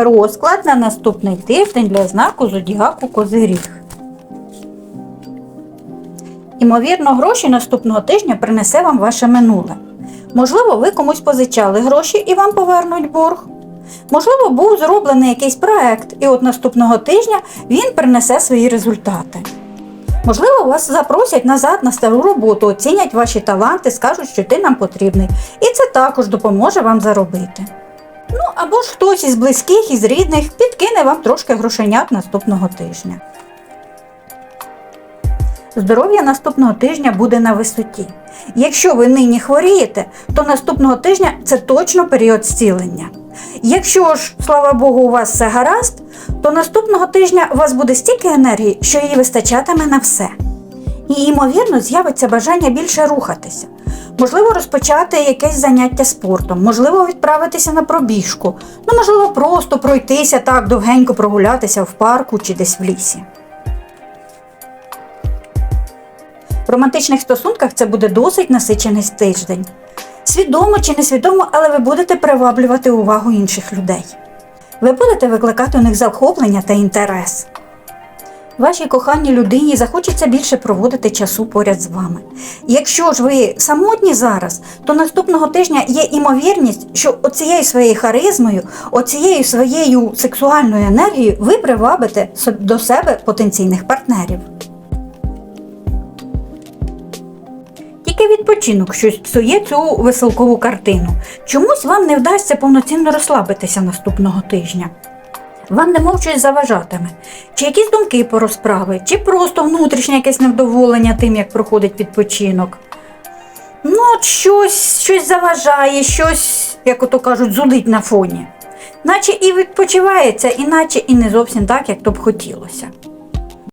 Розклад на наступний тиждень для знаку зодіаку Козиріг. Імовірно, гроші наступного тижня принесе вам ваше минуле. Можливо, ви комусь позичали гроші і вам повернуть борг. Можливо, був зроблений якийсь проект, і от наступного тижня він принесе свої результати. Можливо, вас запросять назад на стару роботу, оцінять ваші таланти, скажуть, що ти нам потрібний. І це також допоможе вам заробити. Або ж хтось із близьких, із рідних підкине вам трошки грошенят наступного тижня. Здоров'я наступного тижня буде на висоті. Якщо ви нині хворієте, то наступного тижня це точно період зцілення. Якщо ж, слава Богу, у вас все гаразд, то наступного тижня у вас буде стільки енергії, що її вистачатиме на все. І, ймовірно, з'явиться бажання більше рухатися. Можливо, розпочати якесь заняття спортом, можливо, відправитися на пробіжку, ну, можливо, просто пройтися так довгенько прогулятися в парку чи десь в лісі. В романтичних стосунках це буде досить насичений тиждень. Свідомо чи несвідомо, але ви будете приваблювати увагу інших людей. Ви будете викликати у них захоплення та інтерес. Вашій коханій людині захочеться більше проводити часу поряд з вами. Якщо ж ви самотні зараз, то наступного тижня є імовірність, що оцією своєю харизмою, оцією своєю сексуальною енергією ви привабите до себе потенційних партнерів. Тільки відпочинок щось псує цю веселкову картину. Чомусь вам не вдасться повноцінно розслабитися наступного тижня. Вам немов щось заважатиме, чи якісь думки по розправи, чи просто внутрішнє якесь невдоволення тим, як проходить відпочинок. Ну, от щось, щось заважає, щось, як ото кажуть, зудить на фоні. Наче і відпочивається, іначе і не зовсім так, як то б хотілося.